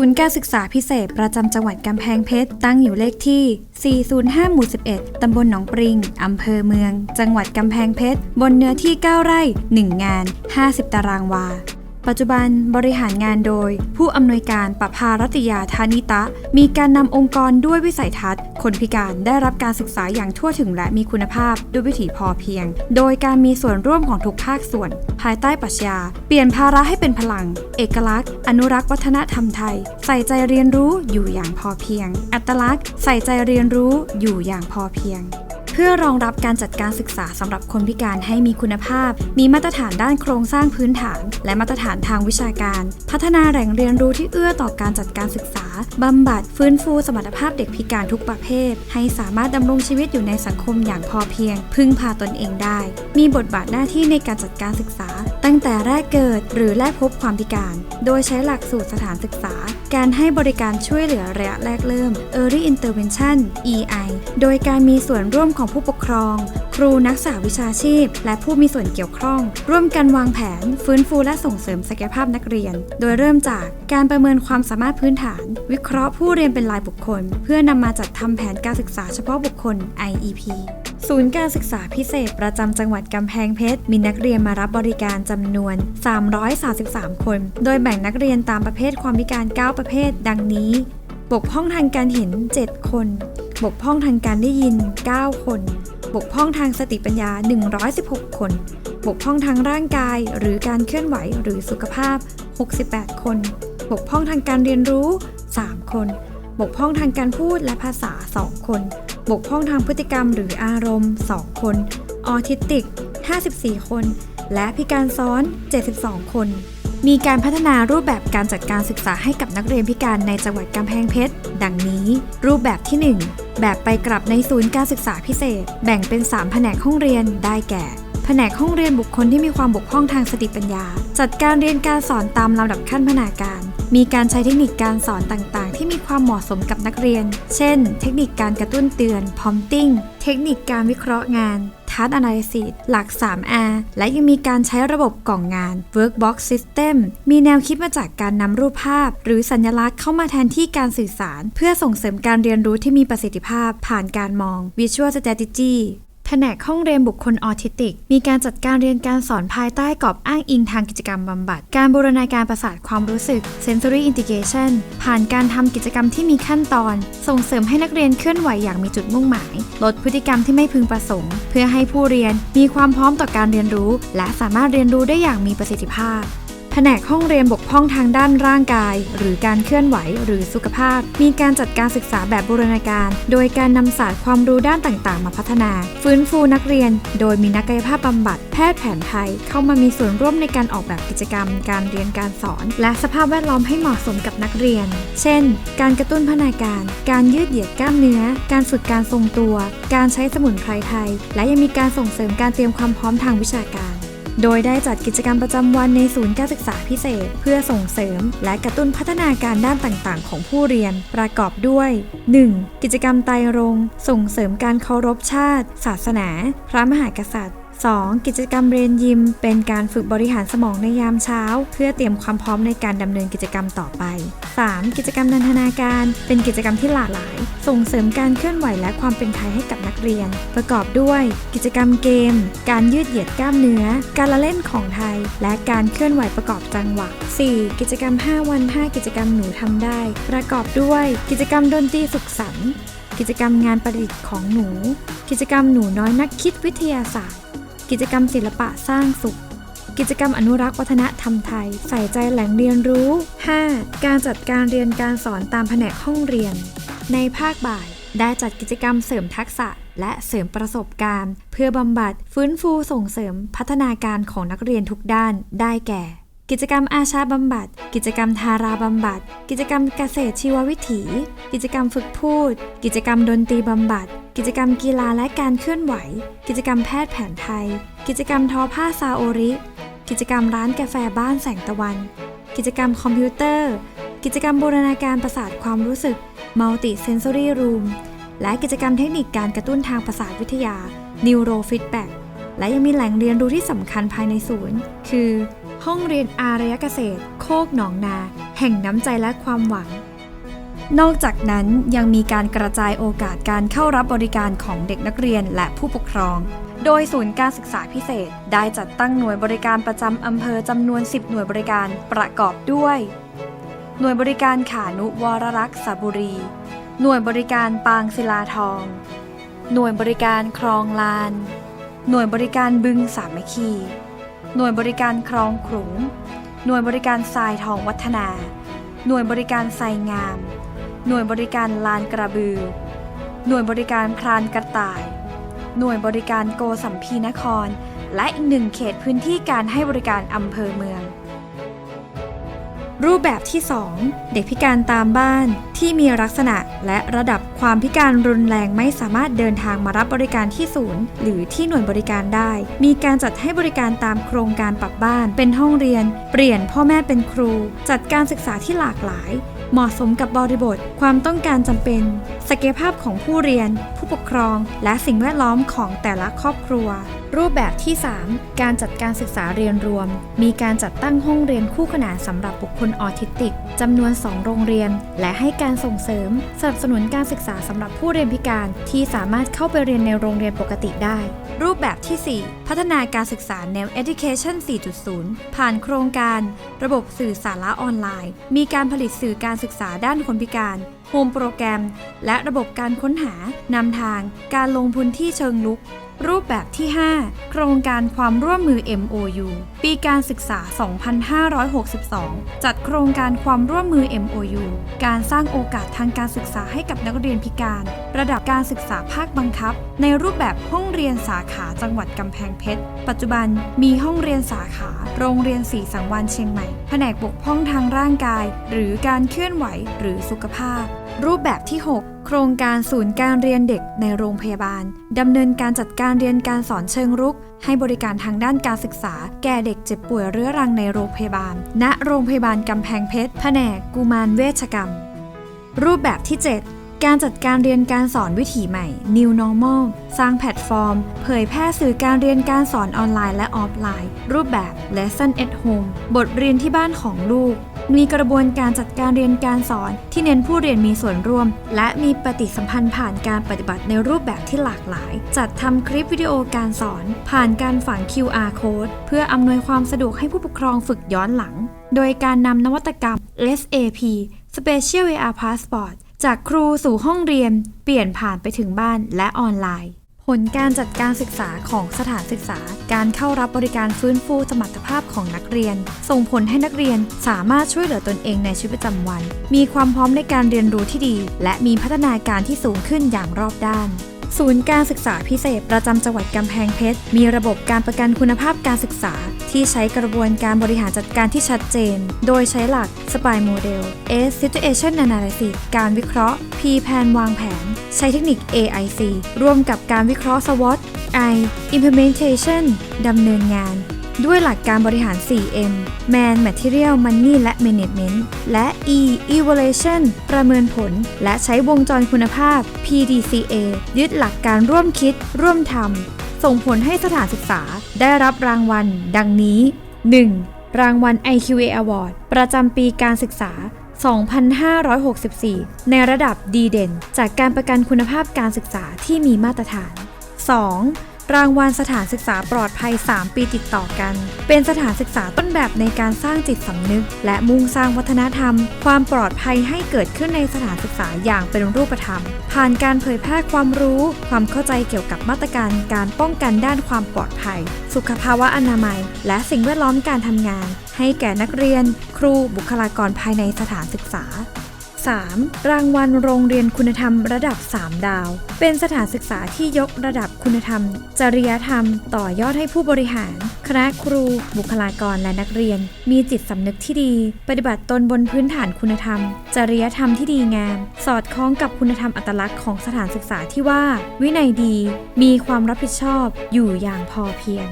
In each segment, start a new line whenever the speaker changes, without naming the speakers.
ศูนย์การศึกษาพิเศษประจำจังหวัดกำแพงเพชร ตั้งอยู่เลขที่ 405 หมู่ 11 ตำบลหนองปริง อำเภอเมือง จังหวัดกำแพงเพชร บนเนื้อที่ 9 ไร่ 1 งาน 50 ตารางวา ปัจจุบันบริหารงานโดย ผู้อำนวยการประภารัตยาธานิตะ มีการนำองค์กรด้วยวิสัยทัศน์ คนพิการได้รับการศึกษาอย่างทั่วถึงและมีคุณภาพด้วยวิถีพอเพียง โดยการมีส่วนร่วมของทุกภาคส่วน ภายใต้ปรัชญา เปลี่ยนภาระให้เป็นพลัง เอกลักษณ์ อนุรักษ์วัฒนธรรมไทย ใส่ใจเรียนรู้อยู่อย่างพอเพียง อัตลักษณ์ ใส่ใจเรียนรู้อยู่อย่างพอเพียง พื่อรองรับการจัดการศึกษาสำหรับคนพิการให้มีคุณภาพ มีมาตรฐานด้านโครงสร้างพื้นฐาน และมาตรฐานทางวิชาการ พัฒนาแหล่งเรียนรู้ที่เอื้อต่อการจัดการศึกษาบำบัดฟื้นฟูสมรรถภาพเด็กพิการทุกประเภท ให้สามารถดำรงชีวิตอยู่ในสังคมอย่างพอเพียง พึ่งพาตนเองได้ มีบทบาทหน้าที่ในการจัดการศึกษา ตั้งแต่แรกเกิดหรือแรกพบความพิการ โดยใช้หลักสูตรสถานศึกษา การให้บริการช่วยเหลือระยะแรกเริ่ม Early Intervention EI โดยการมีส่วนร่วมของผู้ปกครอง ครูนักศึกษาวิชาชีพ และผู้มีส่วนเกี่ยวข้อง ร่วมกันวางแผน ฟื้นฟูและส่งเสริมศักยภาพนักเรียน โดยเริ่มจากการประเมินความสามารถพื้นฐาน วิเคราะห์ผู้เรียนเป็นรายบุคคล เพื่อนำมาจัดทำแผนการศึกษาเฉพาะบุคคล IEP ศูนย์การศึกษาพิเศษประจำจังหวัดกำแพงเพชร มีนักเรียนมารับบริการจำนวน 333 คน โดยแบ่งนักเรียนตามประเภทความพิการ 9 ประเภท ดังนี้ บกพร่องทางการเห็น 7 คน บกพร่องทางการได้ยิน 9 คน บกพร่องทางสติปัญญา 116 คน บกพร่องทางร่างกายหรือการเคลื่อนไหวหรือสุขภาพ 68 คน บกพร่องทางการเรียนรู้ 3 คน บกพร่องทางการพูดและภาษา 2 คน บกพร่องทางพฤติกรรมหรืออารมณ์ 2 คน ออทิสติก 54 คน และพิการซ้อน 72 คนมีการพัฒนารูปแบบการจัดการศึกษาให้กับนักเรียนพิการในจังหวัดกำแพงเพชร ดังนี้ รูปแบบที่ 1 แบบไปกลับในศูนย์การศึกษาพิเศษ แบ่งเป็น 3 แผนกห้องเรียนได้แก่ แผนกห้องเรียนบุคคลที่มีความบกพร่องทางสติปัญญา จัดการเรียนการสอนตามลำดับขั้นพนาการ มีการใช้เทคนิคการสอนต่างๆ ที่มีความเหมาะสมกับนักเรียน เช่น เทคนิคการกระตุ้นเตือน prompting เทคนิคการวิเคราะห์งาน Task Analysis หลัก 3R และยังมีการใช้ระบบกล่องงาน Workbox System มีแนวคิดมาจากการนำรูปภาพ หรือสัญลักษณ์เข้ามาแทนที่การสื่อสาร เพื่อส่งเสริมการเรียนรู้ที่มีประสิทธิภาพผ่านการมอง Visual Strategy แผนกห้องเรียนบุคคลออทิสติก มีการจัดการเรียนการสอนภายใต้กรอบอ้างอิงทางกิจกรรมบำบัด การบูรณาการประสาทความรู้สึก Sensory Integration ผ่านการทำกิจกรรมที่มีขั้นตอน ส่งเสริมให้นักเรียนเคลื่อนไหวอย่างมีจุดมุ่งหมาย ลดพฤติกรรมที่ไม่พึงประสงค์ เพื่อให้ผู้เรียนมีความพร้อมต่อการเรียนรู้ และสามารถเรียนรู้ได้อย่างมีประสิทธิภาพ นกห้องเรียนบกพร่องทางด้านร่างกาย หรือการเคลื่อนไหวหรือสุขภาพ มีการจัดการศึกษาแบบบูรณาการ โดยการนำศาสตร์ความรู้ด้านต่างๆ มาพัฒนา ฟื้นฟูนักเรียน โดยมีนักกายภาพบำบัดแพทย์แผนไทย เข้ามามีส่วนร่วมในการออกแบบกิจกรรม การเรียนการสอน และสภาพแวดล้อมให้เหมาะสมกับนักเรียน เช่น การกระตุ้นพัฒนาการ การยืดเหยียดกล้ามเนื้อ การฝึกการทรงตัว การใช้สมุนไพรไทย และยังมีการส่งเสริมการเตรียมความพร้อมทางวิชาการ โดยได้จัดกิจกรรมประจำวันในศูนย์การศึกษาพิเศษ เพื่อส่งเสริม และกระตุ้นพัฒนาการด้านต่างๆ ของผู้เรียน ประกอบด้วย 1. กิจกรรมไตรรง ส่งเสริมการเคารพชาติ ศาสนา พระมหากษัตริย์ 2. กิจกรรมเรียนยิม เป็นการฝึกบริหารสมองในยามเช้า เพื่อเตรียมความพร้อมในการดำเนินกิจกรรมต่อไป 3. กิจกรรมนันทนาการ เป็นกิจกรรมที่หลากหลาย ส่งเสริมการเคลื่อนไหวและความเป็นไทยให้กับนักเรียน ประกอบด้วย กิจกรรมเกม การยืดเหยียดกล้ามเนื้อ การละเล่นของไทย และการเคลื่อนไหวประกอบจังหวะ 4. กิจกรรม 5 วัน 5 กิจกรรมหนูทำได้ ประกอบด้วย กิจกรรมดนตรีสุขสันต์กิจกรรมงานประดิษฐ์ของหนู กิจกรรมหนูน้อยนักคิดวิทยาศาสตร์ กิจกรรมศิลปะสร้างสุข กิจกรรมอนุรักษ์วัฒนธรรมไทย ใส่ใจแหล่งเรียนรู้ 5. การจัดการเรียนการสอนตามแผนกห้องเรียน ในภาคบ่ายได้จัดกิจกรรมเสริมทักษะและเสริมประสบการณ์ เพื่อบำบัดฟื้นฟูส่งเสริมพัฒนาการของนักเรียนทุกด้านได้แก่ กิจกรรมอาชาบำบัด กิจกรรมทาราบำบัด กิจกรรมเกษตรชีววิถี กิจกรรมฝึกพูด กิจกรรมดนตรีบำบัด กิจกรรมกีฬาและการเคลื่อนไหว กิจกรรมแพทย์แผนไทย กิจกรรมทอผ้าซาโอริ กิจกรรมร้านกาแฟบ้านแสงตะวัน กิจกรรมคอมพิวเตอร์ กิจกรรมบูรณาการประสาทความรู้สึก Multi Sensory Room และกิจกรรมเทคนิคการกระตุ้นทางประสาทวิทยา Neurofeedback และยังมีแหล่งเรียนรู้ที่สำคัญภายในศูนย์ คือ ห้องเรียนอารยเกษตร โคกหนองนา แห่งน้ำใจและความหวัง นอกจากนั้นยังมีการกระจายโอกาสการเข้ารับบริการของเด็กนักเรียนและผู้ปกครอง โดยศูนย์การศึกษาพิเศษได้จัดตั้งหน่วยบริการประจำอำเภอจำนวน 10 หน่วยบริการประกอบด้วย หน่วยบริการขานุวรรักษาบุรี หน่วยบริการปางศิลาทอง หน่วยบริการคลองลาน หน่วยบริการบึงสามัคคี หน่วยบริการคลองขลุง หน่วยบริการทรายทองวัฒนา หน่วยบริการทรายงาม หน่วยบริการลานกระบือ หน่วยบริการพรานกระต่าย หน่วยบริการโกสัมพีนคร และอีกหนึ่งเขตพื้นที่การให้บริการอำเภอเมือง รูปแบบที่ 2 เด็กพิการตามบ้านที่มีลักษณะและระดับความพิการรุนแรงไม่สามารถเดินทางมารับบริการที่ศูนย์ หรือที่หน่วยบริการได้ มีการจัดให้บริการตามโครงการปรับบ้าน เป็นห้องเรียน เปลี่ยนพ่อแม่เป็นครู จัดการศึกษาที่หลากหลาย เหมาะสมกับบริบท ความต้องการจำเป็นศักยภาพของผู้เรียน ผู้ปกครอง และสิ่งแวดล้อมของแต่ละครอบครัว รูปแบบที่ 3 การจัดการศึกษาเรียนรวม มีการจัดตั้งห้องเรียนคู่ขนานสำหรับบุคคลออทิสติกจำนวน 2 โรงเรียน และให้การส่งเสริม สนับสนุนการศึกษาสำหรับผู้เรียนพิการ ที่สามารถเข้าไปเรียนในโรงเรียนปกติได้ รูปแบบที่ 4 พัฒนาการศึกษาแนว Education 4.0 ผ่านโครงการ ระบบสื่อสาระออนไลน์ มีการผลิตสื่อการศึกษาด้านคนพิการ โฮมโปรแกรม และระบบการค้นหานำทาง การลงพื้นที่เชิงลุก รูปแบบที่ 5 โครงการความร่วมมือ MOU ปีการศึกษา 2562 จัดโครงการความร่วมมือ MOU การสร้างโอกาสทางการศึกษาให้กับนักเรียนพิการ ระดับการศึกษาภาคบังคับ ในรูปแบบห้องเรียนสาขาจังหวัดกำแพงเพชร ปัจจุบันมีห้องเรียนสาขา โรงเรียนสีสังวานเชียงใหม่ แผนกบกพร่องทางร่างกาย หรือการเคลื่อนไหวหรือสุขภาพ รูปแบบที่ 6 โครงการศูนย์การเรียนเด็กในโรงพยาบาลดำเนินการจัดการเรียนการสอนเชิงรุก ให้บริการทางด้านการศึกษา แก่เด็กเจ็บป่วยเรื้อรังในโรงพยาบาล ณ โรงพยาบาลกำแพงเพชร แผนกกุมารเวชกรรม รูปแบบที่ 7การจัดการเรียนการสอนวิถีใหม่ New Normal สร้างแพลตฟอร์ม เผยแพร่สื่อการเรียนการสอนออนไลน์และออฟไลน์ รูปแบบ Lesson at Home บทเรียนที่บ้านของลูก มีกระบวนการจัดการเรียนการสอนที่เน้นผู้เรียนมีส่วนร่วม และมีปฏิสัมพันธ์ผ่านการปฏิบัติในรูปแบบที่หลากหลาย จัดทำคลิปวิดีโอการสอน ผ่านการฝัง QR code เพื่ออำนวยความสะดวกให้ผู้ปกครองฝึกย้อนหลัง โดยการนำนวัตกรรม SAP Special VR Passport จากครูสู่ห้องเรียน เปลี่ยนผ่านไปถึงบ้านและออนไลน์ ผลการจัดการศึกษาของสถานศึกษา การเข้ารับบริการฟื้นฟูสมรรถภาพของนักเรียน ส่งผลให้นักเรียนสามารถช่วยเหลือตนเองในชีวิตประจำวัน มีความพร้อมในการเรียนรู้ที่ดี และมีพัฒนาการที่สูงขึ้นอย่างรอบด้านศูนย์การศึกษาพิเศษประจำจังหวัดกำแพงเพชร มีระบบการประกันคุณภาพการศึกษา ที่ใช้กระบวนการบริหารจัดการที่ชัดเจน โดยใช้หลัก SPI Model S Situation Analysis การวิเคราะห์ P Plan วางแผน ใช้เทคนิค AIC ร่วมกับการวิเคราะห์ SWOT I Implementation ดำเนินงาน ด้วยหลักการบริหาร 4M Man Material Money และ Management และ E Evaluation ประเมินผล และใช้วงจรคุณภาพ PDCA ยึดหลักการร่วมคิด ร่วมทำ ส่งผลให้สถานศึกษาได้รับรางวัล ดังนี้ 1. รางวัล IQA Award ประจำปีการศึกษา 2564 ในระดับดีเด่น จากการประกันคุณภาพการศึกษาที่มีมาตรฐาน 2. รางวัลสถานศึกษาปลอดภัย 3 ปีติดต่อกัน เป็นสถานศึกษาต้นแบบในการสร้างจิตสำนึก และมุ่งสร้างวัฒนธรรม ความปลอดภัยให้เกิดขึ้นในสถานศึกษาอย่างเป็นรูปธรรม ผ่านการเผยแพร่ความรู้ ความเข้าใจเกี่ยวกับมาตรการการป้องกันด้านความปลอดภัย สุขภาวะอนามัย และสิ่งแวดล้อมการทำงาน ให้แก่นักเรียน ครูบุคลากรภายในสถานศึกษา 3. รางวัลโรงเรียนคุณธรรมระดับ 3 ดาว เป็นสถานศึกษาที่ยกระดับคุณธรรม จริยธรรม ต่อยอดให้ผู้บริหาร คณะครู บุคลากรและนักเรียน มีจิตสำนึกที่ดี ปฏิบัติตนบนพื้นฐานคุณธรรม จริยธรรมที่ดีงาม สอดคล้องกับคุณธรรมอัตลักษณ์ของสถานศึกษาที่ว่า วินัยดี มีความรับผิดชอบ อยู่อย่างพอเพียง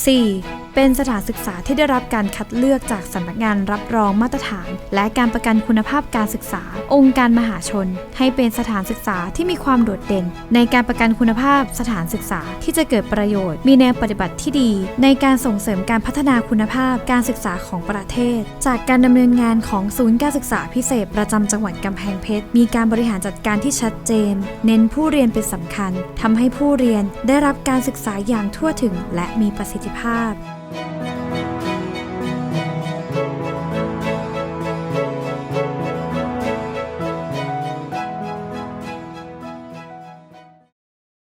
4. เป็นสถานศึกษาที่ได้รับการคัดเลือกจากสำนักงานรับรองมาตรฐาน และการประกันคุณภาพการศึกษา องค์การมหาชน ให้เป็นสถานศึกษาที่มีความโดดเด่น ในการประกันคุณภาพสถานศึกษาที่จะเกิดประโยชน์ มีแนวปฏิบัติที่ดี ในการส่งเสริมการพัฒนาคุณภาพการศึกษาของประเทศ จากการดำเนินงานของศูนย์การศึกษาพิเศษประจำจังหวัดกำแพงเพชรมีการบริหารจัดการที่ชัดเจน เน้นผู้เรียนเป็นสำคัญทำให้ผู้เรียนได้รับการศึกษาอย่างทั่วถึงและมีประสิทธิภาพ